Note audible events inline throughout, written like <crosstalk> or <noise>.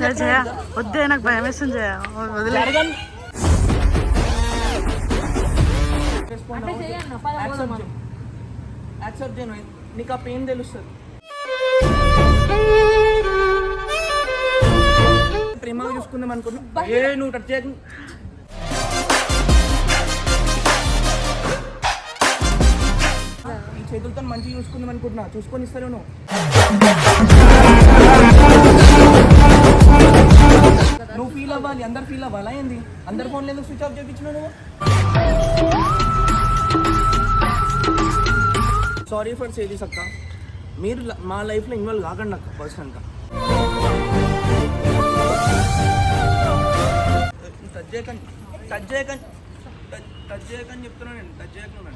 సరే జయ వద్దే నాకు భయం వేస్తుంది జయ. వదిలే. యాక్సెప్ట్ చేయను నీకు ఆ పెయిన్ తెలుస్తుంది. ప్రేమగా చూసుకుందాం అనుకున్నా. ఏ నువ్వు టచ్ చేయకు. మంచిగా చూసుకుందాం అనుకుంటున్నా. చూసుకొని ఇస్తాను నువ్వు ఫీల్ అవ్వాలి అందరు ఫీల్ అవ్వాలా ఏంది? అందరు ఫోన్లు ఎందుకు స్విచ్ ఆఫ్ చేయించినావు నువ్వు? సారీ ఫర్ సేదిస్ అక్క మీరు మా లైఫ్లో ఇన్వాల్వ్ కాకండి అక్క పర్సనల్గా టచ్ చేయకండి. టచ్ చేయకండి. టచ్- టచ్ చేయకండి చెప్తున్నాను నేను. టచ్ చేయకుండా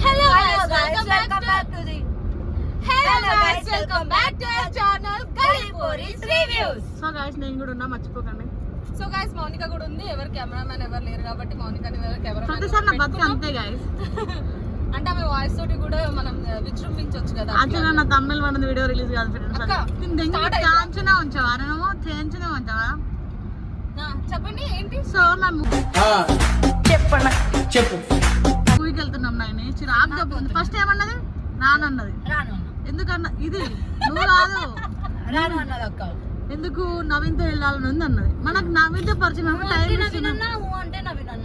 Hello guys, welcome back to the Hello guys, welcome back to our channel Galiporis Reviews. So guys నేను కూడా ఉన్నా మర్చిపోకండి. సో గైస్ మౌనిక కూడా ఉంది ఎవరు కెమెరామెన్ ఎవరు లేరు కాబట్టి మౌనికని ఎవరు ప్రతిసారి నా బతుకు కెమెరా అంతే గాయస్ <laughs> అంటే ఆమె వాయిస్ తోటి కూడా మనం విజృంభించవచ్చు కదా. యాక్చువల్గా నా తమిళ వన్ వీడియో రిలీజ్ కాదు ఫ్రెండ్స్? కాంచనే ఉంచావా? నువ్వు చేయించనే ఉంచావా? చెప్పండి ఏంటి? సో మేము చెప్పండి. చెప్పు. మూవీకి వెళ్తున్నాం నాయని చిరాకు చెప్తుంది ఫస్ట్ ఏమన్నది? రానన్నది. రాను ఎందుకన్నా ఇది. నువ్వు కాదు రాను అన్నది అక్క. ఎందుకు నవీన్తో వెళ్ళాలని ఉంది అన్నది? మనకు నవీన్తో పరిచయం టైం అన్న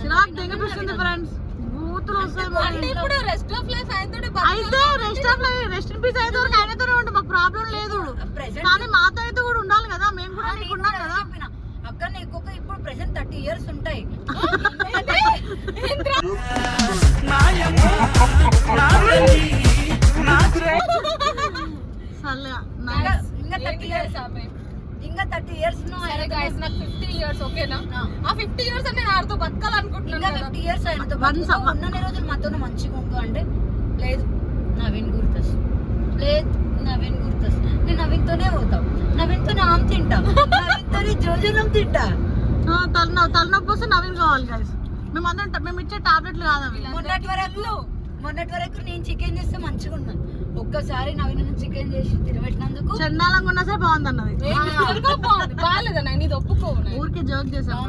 చిరాకు దెంగపిస్తుంది ఫ్రెండ్స్ బూతులు వస్తాయి రెస్ట్ ఆఫ్ లైఫ్ అయిన అయితే rest off rest in peace అయితే ఆయనతోనే ఉంటుంది మాకు ప్రాబ్లం లేదు. కానీ మాతో అయితే కూడా ఉండాలి కదా. మేము కూడా ఉన్నాం కదా. అక్క నీకు ఇప్పుడు ప్రెసెంట్ థర్టీ ఇయర్స్ ఉంటాయి. ఇంకా ఇంకా థర్టీ ఇయర్స్ ఇంకా థర్టీ ఇయర్స్ సరే నాకు ఫిఫ్టీ ఇయర్స్ ఓకేనా? ఆ. ఫిఫ్టీ ఇయర్స్ అంటే నేను ఆడుతూ బతకాలనుకుంటున్నాను. ఫిఫ్టీ ఇయర్స్ ఆయనతో ఉన్నన్ని రోజులు మాతో మంచిగా ఉండు అంటే లేదు నవీన్ గుర్తస్ లేదు నవీన్ గుర్తస్ నేను నవీన్ తోనే పోతాం. నవీన్తో ఆమ్ తింటా. నవీన్ తోనే జోజనం తింటా తలనొప్పి తలనొప్పి వస్తే నవీన్ కావాలి గైస్ మేము అందరం మేము ఇచ్చే టాబ్లెట్లు కాదు అవి. మొన్నటి వరకు మొన్నటి వరకు నేను చికెన్ చేస్తే మంచిగా ఉన్నాను ఒక్కసారి నవీన్ చికెన్ చేసి తినబెట్టినందుకు చండాలంగా ఉన్నా సరే బాగుంది అన్నది. ఏంటి నిజంగా బాగుంది. బాగాలేదా నేను ఇది ఒప్పుకోను ఊరికే జోక్ చేసాం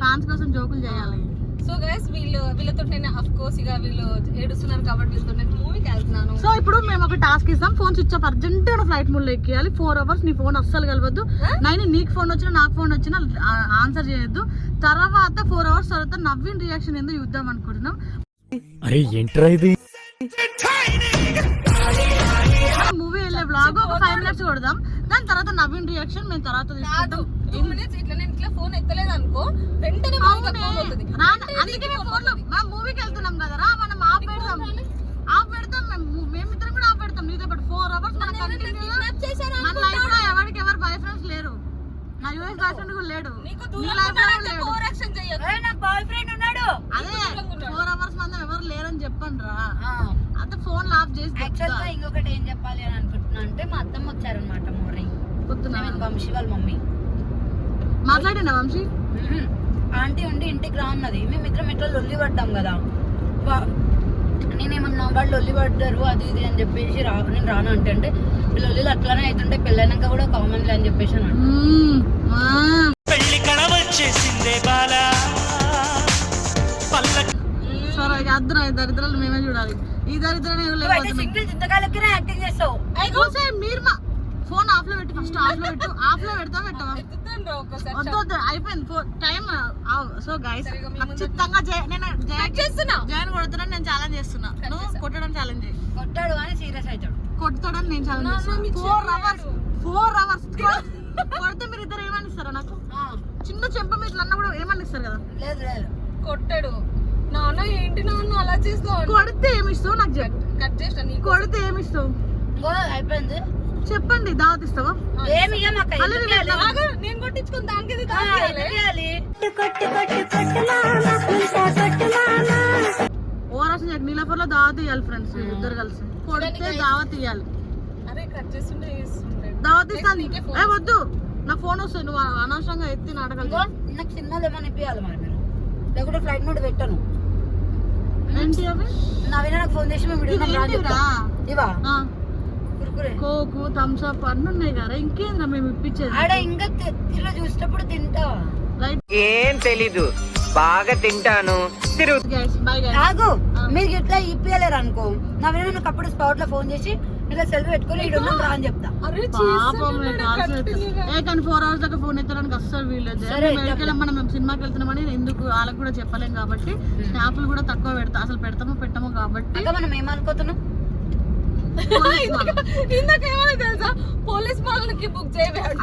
ఫ్యాన్స్ కోసం జోకులు చేయాలి. సో గైస్ వీళ్ళు వీళ్ళతో నేను అఫ్ కోర్స్ ఇక వీళ్ళు ఏడుస్తున్నారు కాబట్టి వీళ్ళతో నేను మూవీకి వెళ్తున్నాను. సో ఇప్పుడు మేము ఒక టాస్క్ ఇస్తాం. ఫోన్ స్విచ్ ఆఫ్ అర్జెంట్గా ఫ్లైట్ మోడ్లో ఎక్కియాలి. ఫోర్ అవర్స్ నీ ఫోన్ అస్సలు కలవద్దు. నైన్ నీకు ఫోన్ వచ్చినా నాకు ఫోన్ వచ్చినా ఆన్సర్ చేయొద్దు. తర్వాత ఫోర్ అవర్స్ తర్వాత నవ్విన రియాక్షన్ ఎందుకు చూద్దాం అనుకుంటున్నాం. అరే ఏంట్రా ఇది? బ్లాగ్ ఒక ఫైవ్ మినిట్స్ కొడదాం. దాని తర్వాత నవ్విన రియాక్షన్ మేము తర్వాత తీసుకుంటాం. టూ మినిట్స్ ఇట్లా నేను ఇట్లా ఫోన్ ఎత్తలేదు అనుకో వెంటనే అందుకే మేము ఫోన్ మనం మూవీకి వెళ్తున్నాం కదరా మనం ఆఫ్ పెడతాం ఆఫ్ పెడతాం మేము మేమిద్దరం కూడా ఆఫ్ పెడతాం నీతో పాటు. ఫోర్ అవర్స్ మన కంటిన్యూగా మన లైఫ్లో ఎవరికి ఎవరు బాయ్ ఫ్రెండ్స్ లేరు. నా యూఎస్ బాయ్ ఫ్రెండ్ కూడా లేడు. నీకు నీ దూరం లైఫ్లో కూడా లేడు? ఓవర్ యాక్షన్ చెయ్యొద్దు "ఏయ్, నా బాయ్ ఫ్రెండ్ ఉన్నాడు. అదే ఫోర్ అవర్స్ మంది ఎవరు లేరని చెప్పండి రా. ఆ, అంతే ఫోన్ ఆఫ్ చేసి ఇంకొకటి ఏం చెప్పాలి అని అంటే మా అత్తమ్మ వచ్చారనమాట మార్నింగ్ పొద్దున? వంశీ వాళ్ళ మమ్మీ. మాట్లాడినా వంశీ. ఆంటీ ఉండి ఇంటికి రా అన్నది. మేమిద్దరం ఇట్లా లొల్లి పడ్డాం కదా. నేనేమన్నా వాళ్ళు లొల్లి పడ్డారు అది ఇది అని చెప్పేసి రా నేను రాను అంటే అంటే లొల్లిలు అట్లానే అవుతుంటే పెళ్ళైనాక కూడా కామన్లే అని చెప్పేసి అన్నాడు అద్దరు ఈ దరిద్రాలు మేమే చూడాలి. ఈ దరిద్రం మీరు మా ఫోన్ ఆఫ్లో పెట్టి ఫస్ట్ ఆఫ్లో పెట్టు ఆఫ్లో పెడతా పెట్టవా? వద్దు వద్దు అయిపోయింది టైం సో గైస్ ఖచ్చితంగా నేను చేస్తున్నా. జయన్ కొడుతున్నాను నేను ఛాలెంజ్ చేస్తున్నా. నువ్వు కొట్టడం ఛాలెంజ్ చేయి. కొట్టాడు అని సీరియస్ అవుతాడు. నేను challenge four hours four hours కొడితే మీరు ఇద్దరు ఏమని ఇస్తారా నాకు చిన్న చెంప మీద అన్న కూడా ఏమని ఇస్తారు కదా? లేదు లేదు. కొట్టాడు. నాన్న ఏంటి నాన్న? అలా చేస్తావు కొడితే ఏమి ఇస్తావు నాకు చెప్పు. కట్ చేసిన నీకు కొడితే ఏమి ఇస్తావు? అయిపోయింది. చెప్పండి దావత్ ఇస్తావా? ఏమి నేను కొట్టించుకుని దానికి? ఓవరాక్షన్ చేయకు నీలపూర్లో దావత్ ఇవ్వాలి ఫ్రెండ్స్ ఇద్దరు కలిసి. కొడితే దావత్ ఇవ్వాలి అరే కట్ చేస్తుంటే దావత్ ఇస్తాను. ఏ వద్దు. నా ఫోన్ వస్తుంది. నువ్వు అనవసరంగా ఎత్తి నాటకాలు ఇంకో నాకు చిన్నది ఏమైనా ఇప్పియాలి మరి మీరు. లేకుంటే ఫ్లైట్ మోడ్ పెట్టాను. ఏంటి అవి? నవీన నాకు ఫోన్ చేసి మేము ఏంటిరా? ఇవా? కోకు థమ్స్ అప్ అన్ని ఉన్నాయి కదా ఇంకేంద్రా మేము ఇప్పించేది? ఆడ ఇంకా తి- ఇట్లా చూసేటప్పుడు తింటా. ఏం తెలీదు. బాగా తింటాను. తిరుగు. గైస్ బై గైస్ ఆగు. మీరు ఇట్లా ఇప్పియలేరు అనుకో. నవీన నాకు అప్పుడు స్పాట్లో ఫోన్ చేసి ఇలా సెల్ఫీ పెట్టుకొని ఇక్కడ ఉన్నాం రా అని చెప్తా. కానీ ఫోర్ అవర్స్ దాకా ఫోన్ ఎత్తడానికి అస్సలు వీల్లేదు. మనం మేము సినిమాకి వెళ్తున్నామని ఎందుకు వాళ్ళకి కూడా చెప్పలేం కాబట్టి స్నాప్లు కూడా తక్కువ పెడతా అసలు పెడతామో పెట్టమో కాబట్టి అక్క మనం ఏమనుకోతున్నాం. ఇందాక ఏమైనా తెలుసా? పోలీస్ వాళ్ళకి బుక్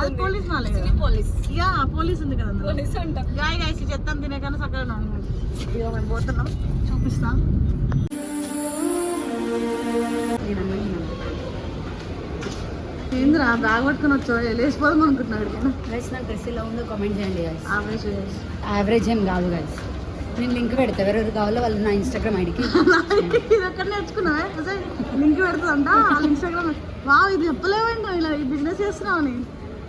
అది పోలీస్ కదా. పోలీస్. ఇక పోలీస్ ఉంది కదా. పోలీస్ అంట. గాయ చెత్తం తినే కానీ సక్కగా ఇక మేము పోతున్నాం. చూపిస్తా. ఏంద్రా బ్యాగ్ పట్టుకుని వచ్చావు? లేచిపోదాం అనుకుంటున్నాడు నేను గైస్ నా డ్రెస్ ఇలా ఉందో కామెంట్ చేయండి గైస్ ఆవేశ యావరేజ్ ఏం కాదు గైస్ నేను లింక్ పెడతా. ఎవరెవరు కావాలో వాళ్ళు నా ఇన్స్టాగ్రామ్ ఐడికి <laughs> ఇది ఎక్కడ నేర్చుకున్నావే? అసలు లింక్ పెడుతుందంట వాళ్ళ ఇన్స్టాగ్రామ్ వా ఇది చెప్పలేమండి ఇలా ఈ బిజినెస్ చేస్తున్నావని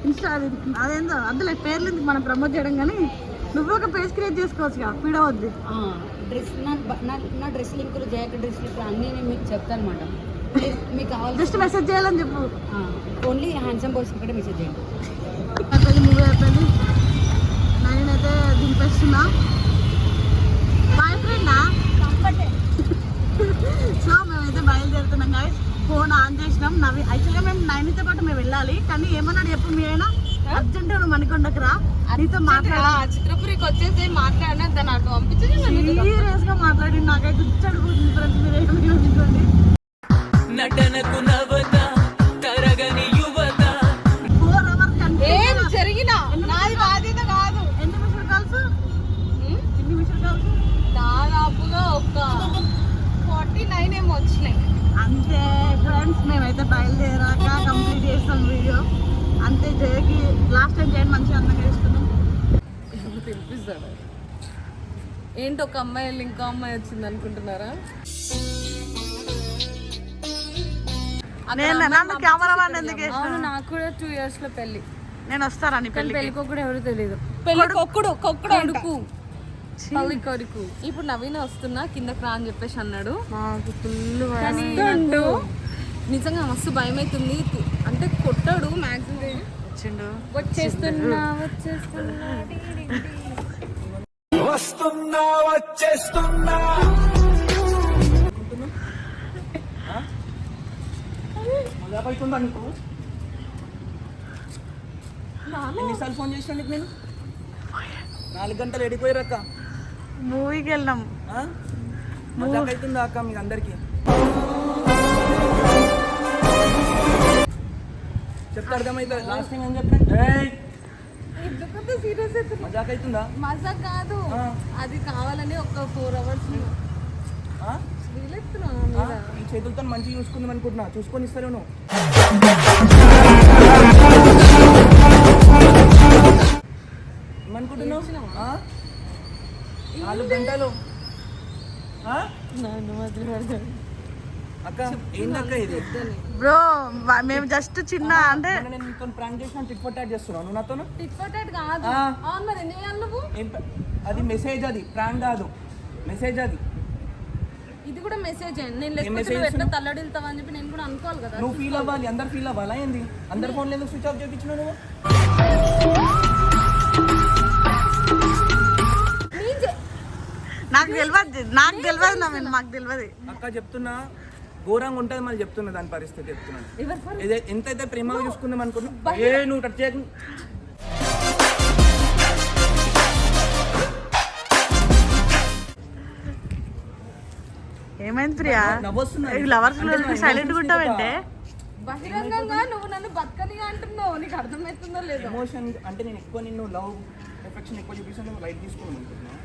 ఇన్స్టా అది. అదేందో అందులో పేర్లు మనం ప్రమోట్ చేయడం కానీ. నువ్వు ఒక పేజ్ క్రియేట్ చేసుకోవచ్చు కదా పీడవద్దు డ్రెస్ నా డ్రెస్ లింకులు జాకెట్ డ్రెస్ లింకులు అన్నీ నేను మీకు చెప్తాను అనమాట మీకు కావాలి జస్ట్ మెసేజ్ చేయాలని చెప్పు. ఓన్లీ హ్యాండ్సమ్ బాయ్స్ ఇక్కడ మెసేజ్ చేయండి. అయిపోయింది మూవీ అయిపోయింది. నేనైతే దింపేస్తున్నా. బాయ్ ఫ్రెండా <laughs> సో మేమైతే బయలుదేరుతున్నాం గాయస్ ఫోన్ ఆన్ చేసినాం. నవి యాక్చువల్గా మేము నైన్తో పాటు మేము వెళ్ళాలి. కానీ ఏమన్నాడు చెప్పు మీ అయినా అర్జెంట్ నువ్వు మణికొండకు రా నీతో మాట్లాడా చిత్రపురికి వచ్చేసి మాట్లాడినా దాన్ని అటు పంపించేసి సీరియస్గా మాట్లాడి నాకైతే ఇచ్చడిపోతుంది ఫ్రెండ్స్ మీరు ఏమీ నటనకు నవత తరగని యువత. ఏం జరిగినా నాది బాధ్యత కాదు. ఎన్ని మిషన్ కాల్స్? ఎన్ని మిషన్ కాల్స్? దాదాపుగా ఒక ఫార్టీ నైన్ ఏమో వచ్చినాయి. అంతే ఫ్రెండ్స్ మేమైతే బయలుదేరాక కంప్లీట్ చేస్తాం వీడియో. అంతే జయకి లాస్ట్ టైం చేయడం మంచిగా అందంగా చేసుకున్నాం పిలిపిస్తాడు ఏంటి ఒక అమ్మాయి వెళ్ళి ఇంకో అమ్మాయి వచ్చింది అనుకుంటున్నారా? నేను నన్ను కెమెరామాన్ ఎందుకు వేసిన నాకు కూడా టూ ఇయర్స్లో పెళ్ళి నేను వస్తారా నీ పెళ్ళికి? పెళ్ళికొక్కుడు ఎవరు తెలియదు పెళ్ళి కొక్కుడు కొక్కుడు కొడుకు. పెళ్ళి కొడుకు. ఇప్పుడు నవీన వస్తున్నా కిందకి రా అని చెప్పేసి అన్నాడు. నిజంగా మస్తు భయం అవుతుంది అంటే కొట్టాడు మ్యాక్సిమం వచ్చిండు. వచ్చేస్తున్నా వచ్చేస్తున్నా. వస్తున్నా వచ్చేస్తున్నా. మజాక్ అవుతుందా నీకు ఎన్నిసార్లు ఫోన్ చేసిన నీకు నేను? నాలుగు గంటలు ఎడిపోయారక్క మూవీకి మజాక్ అవుతుందా అక్క మీకు అందరికి? చెప్తే అర్థమవుతుంది లాస్ట్ టైం ఏం చెప్పాను? అవుతుంది మజాక్ అవుతుందా మజా కాదు. అది కావాలని ఒక ఫోర్ అవర్స్ చేతులతో మంచిగా చూసుకుందాం అనుకుంటున్నా. చూసుకొని ఇస్తారు నువ్వు. ఏమనుకుంటున్నావు? నాలుగు గంటలు? అక్క ఏందక్క ఇది? బ్రో మేము జస్ట్ చిన్న అంటే నేను నీతో ప్రాంక్ చేసిన టిట్ ఫర్ టాట్ చేస్తున్నావు నువ్వు నాతో ఫర్ టాట్ కాదు. ఆ. అవును మరి నువ్వు? అది మెసేజ్ అది ప్రాంక్ కాదు. మెసేజ్ అది. కూడా మెసేజ్ అయ్యింది నేను లేకపోతే ఎట్లా? తల్లడిల్తావా అని చెప్పి నేను కూడా అనుకోవాలి కదా. నువ్వు ఫీల్ అవ్వాలి. అందరు ఫీల్ అవ్వాలా ఏంది? అందరు ఫోన్లు ఎందుకు స్విచ్ ఆఫ్ చేయించినావు నువ్వు? నాకు తెలియదు నాకు తెలియదు నవీన్ మాకు తెలియదు అక్క చెప్తున్నా ఘోరంగా ఉంటుంది మళ్ళీ చెప్తున్నా దాని పరిస్థితి చెప్తున్నాను ఫోన్ ఇదే ఎంతైతే ప్రేమగా చూసుకుందాం అనుకున్నా ఏ నువ్వు టచ్ చేయకు. ఏమైంది ప్రియా. లవర్స్ సైలెంట్ ఉంటావంటే బహిరంగంగా నువ్వు నన్ను బతకనిగా అంటున్నావు. నీకు అర్థమవుతుందో లేదో? ఎమోషన్ అంటే నేను ఎక్కువ నిన్ను లవ్ ఎఫెక్షన్ ఎక్కువ చూపిస్తాను నువ్వు లైట్ తీసుకోవాలి నీకు ఒకటి అక్క.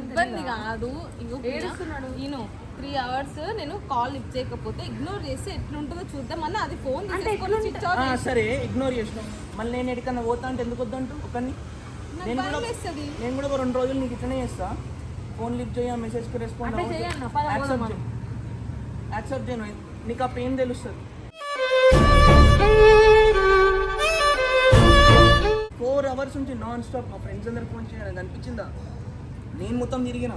ఇబ్బంది కాదు. ఏడుస్తున్నాడు. నేను త్రీ అవర్స్ నేను కాల్ లిఫ్ట్ చేయకపోతే ఇగ్నోర్ చేసి ఎట్లుంటుందో చూద్దామని అది ఫోన్ సరే ఇగ్నోర్ చేసినావు మళ్ళీ నేను ఎక్కడికన్నా పోతా అంటే ఎందుకు వద్దంటూ ఒకరిని? నేను కూడా వేస్తుంది. నేను కూడా ఒక రెండు రోజులు నీకు ఇట్లనే చేస్తా. ఫోన్ లిఫ్ట్ చేయ రెస్పాండ్ పద పోదాం మనం. యాక్సెప్ట్ చేయను. నీకు ఆ పెయిన్ తెలుస్తుంది. ఫోర్ అవర్స్ నుంచి నాన్ స్టాప్ మా ఫ్రెండ్స్ అందరు ఫోన్ చేయడానికి అనిపించిందా? నేను మొత్తం తిరిగిన.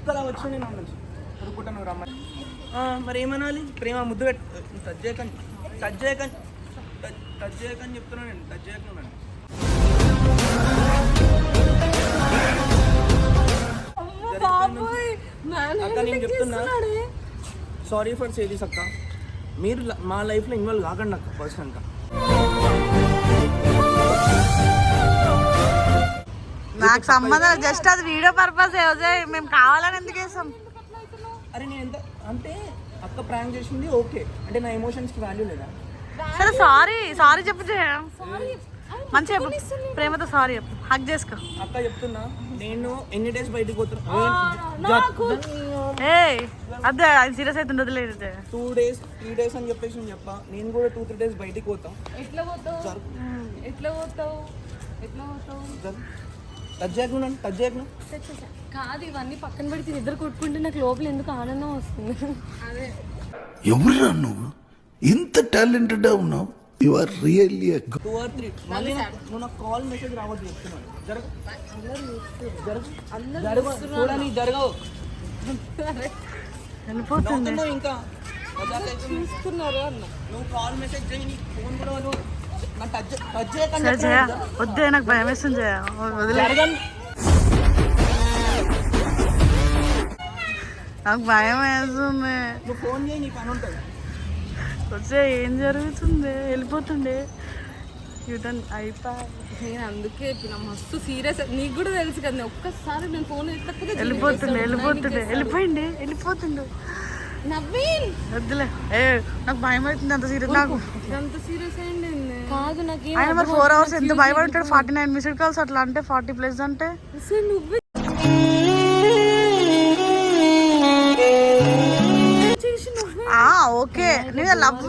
ఇక్కడ వచ్చి నేను అన్నది పురుకుంటా నువ్వు రమ్మని ఆ, మరి ఏమనాలి? ప్రేమ ముద్దు పెట్టు టచ్ చేయకని టచ్ చేయకని టచ్- చేయకని చెప్తున్నాను నేను టచ్ అక్క నేను చెప్తున్నా? సారీ ఫర్ సేదీస్ అక్క. మీరు మా లైఫ్లో ఇన్వాల్వ్ కాకండి అక్క పర్సనల్గా నాకు సంబంధం జస్ట్ అది వీడియో పర్పస్ మేము కావాలని ఎందుకు వేసాం అరే నేను ఎంత అంటే అక్క ప్రాంక్ చేసింది ఓకే అంటే నా ఎమోషన్స్కి వాల్యూ లేదా? సరే సారీ సారీ చెప్పు జయ. మంచిగా చెప్పు. ప్రేమతో సారీ చెప్పు. హక్ చేసుకో. అక్క చెప్తున్నా నేను ఎన్ని డేస్ బయటికి పోతున్నా? ఏ అదే అది సీరియస్ అయితే వదిలేదు టూ డేస్ త్రీ డేస్ అని చెప్పేసి నేను చెప్పా. నేను కూడా టూ త్రీ డేస్ బయటికి పోతాం. ఎట్లా పోతావు? ఎట్లా పోతావు? ఎట్లా పోతావు? టచ్ చేయకుండా టచ్ చేయకుండా కాదు ఇవన్నీ పక్కన పెడితే ఇద్దరు కొట్టుకుంటే నాకు లోపల ఎందుకు ఆనందం వస్తుంది? అదే. ఎవరురా నువ్వు? ఇంత టాలెంటెడ్ ఉన్నావు? You are really two or three మళ్ళీ నువ్వు నాకు కాల్ మెసేజ్ రావద్దు చెప్తున్నాను. జరగ జరగ చూడని జరగవు. నవ్వుతున్నావు ఇంకా. చూస్తున్నారు అన్న? నువ్వు కాల్ మెసేజ్ చేయి నీ ఫోన్ కూడా సరే జయ వద్దే నాకు భయం వేస్తుంది జయ. వదిలే. నాకు భయం వేస్తుంది. వచ్చే ఏం జరుగుతుంది? వెళ్ళిపోతుండే. యూటర్న్ అయిపోయి. నేను అందుకే మస్తు సీరియస్. నీకు కూడా తెలుసు కదా ఒక్కసారి నేను ఫోన్ వెళ్ళిపోతుండే వెళ్ళిపోతుండే. వెళ్ళిపోయింది వెళ్ళిపోతుండు. వద్దులే. ఏ నాకు భయం అవుతుంది అంత సీరియస్ నాకు అంత సీరియస్ అయింది కాదు నాకు ఆయన మరి ఫోర్ అవర్స్ ఎంత భయపడుతాడు ఫార్టీ నైన్ మిస్డ్ కాల్స్ అట్లా అంటే ఫార్టీ ప్లస్ అంటే? నువ్వే ఓకే. నేను లవ్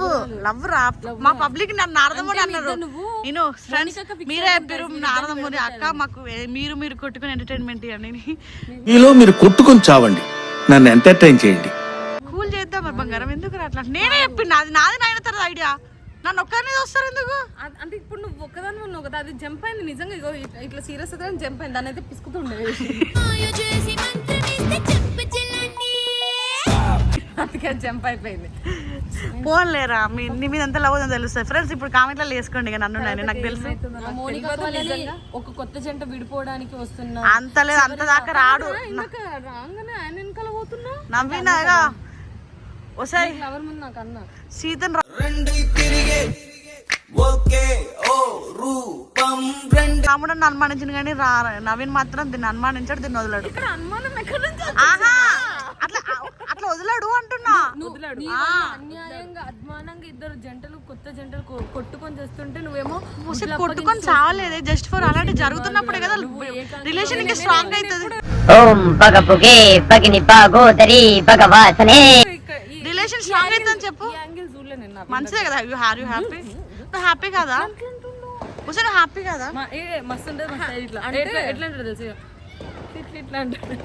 లవ్ రా. మా పబ్లిక్ నన్ను అన్నారు. నేను ఫ్రెండ్స్ మీరే చెప్పారు అక్క మాకు మీరు మీరు కొట్టుకుని ఎంటర్టైన్మెంట్ ఇవ్వండి మీలో మీరు కొట్టుకొని చావండి. నన్ను ఎంటర్టైన్ చేయండి. చేద్దాం మరి బంగారం. ఎందుకు రా అట్లా? నేనే చెప్పింది. నాది నాది నాయన తర్వాత ఐడియా నన్ను ఒక్కరిని వస్తారు ఎందుకు? అ- అంటే ఇప్పుడు నువ్వు ఒక్కదాని ఉన్నావు కదా అది జంప్ అయింది నిజంగా ఇగో ఇట్లా- ఇట్లా సీరియస్ అయితే జంప్ అయింది. దాని అయితే పిసుకుతుండే. అందుకే జంప్ అయిపోయింది. పోన్లేరా మీ నీ మీద ఎంత లవ్ ఉందో తెలుస్తుంది. ఫ్రెండ్స్ ఇప్పుడు కామెంట్లో వేసుకోండి ఇక నన్ను నేను నాకు తెలుసు. మోనికా వాళ్ళని ఒక కొత్త జంట విడిపోవడానికి వస్తున్నా అంత లేదు అంత దాకా రాడు. రాగానే ఆయన వెనకాల పోతున్నా నవ్వినాగా ఒకసారి ఫ్లవర్ ముందు నాకు అన్న. సీతన్ రాముడు నన్ను అనుమానించింది కానీ రా నవీన్ మాత్రం దీన్ని అనుమానించాడు దీన్ని వదిలాడు. ఇక్కడ అనుమానం ఎక్కడ నుంచి ఆహా! అట్లా అట్లా వదిలాడు అంటున్నా. అన్యాయంగా అద్మానంగా ఇద్దరు జంటలు కొత్త జంటలు కొట్టుకొని చేస్తుంటే నువ్వేమో కొట్టుకొని చావలేదే జస్ట్ ఫర్ అలాంటి జరుగుతున్నప్పుడే కదా రిలేషన్ ఇంకా స్ట్రాంగ్ అవుతుంది. ఓం పగపుగే పగిని పాగోదరి ఈ రిలేషన్ స్ట్రాంగ్ అవుతుందని చెప్పు. మంచిదే కదా? యూ హ్యార్ యూ హ్యాపీ నువ్వు హ్యాపీ కదా? నువ్వు హ్యాపీ కదా? మస్తు ఉంటుంది ఇట్లా. ఎట్లా ఎట్లా తెలుసు? ఇట్లా ఇట్లా అంటారు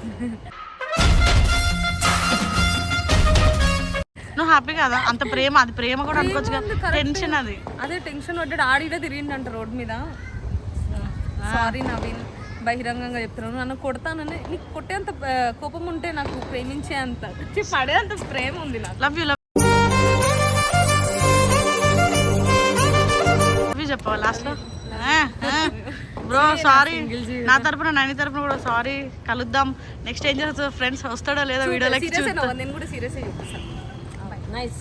నువ్వు హ్యాపీ కదా? అంత ప్రేమ అది ప్రేమ కూడా అనుకోవచ్చు కదా టెన్షన్ అది. అదే టెన్షన్ పడ్డాడు. ఆడిడే తిరిగిండంట రోడ్ మీద. సారీ నవీన్. బహిరంగంగా చెప్తున్నాను. నన్ను కొడతానని నీకు కొట్టేంత కోపం ఉంటే నాకు ప్రేమించే అంత ఛీ, పడే అంత ప్రేమ ఉంది నాకు. లవ్ యూ లవ్ యూ చెప్పావా లాస్ట్లో? బ్రో సారీ <laughs> నా తరపున నైని తరపున కూడా సారీ కలుద్దాం. నెక్స్ట్ ఏం జరుగుతుంది ఫ్రెండ్స్ వస్తాడో లేదో చూద్దాం. నేను కూడా సీరియస్ నైస్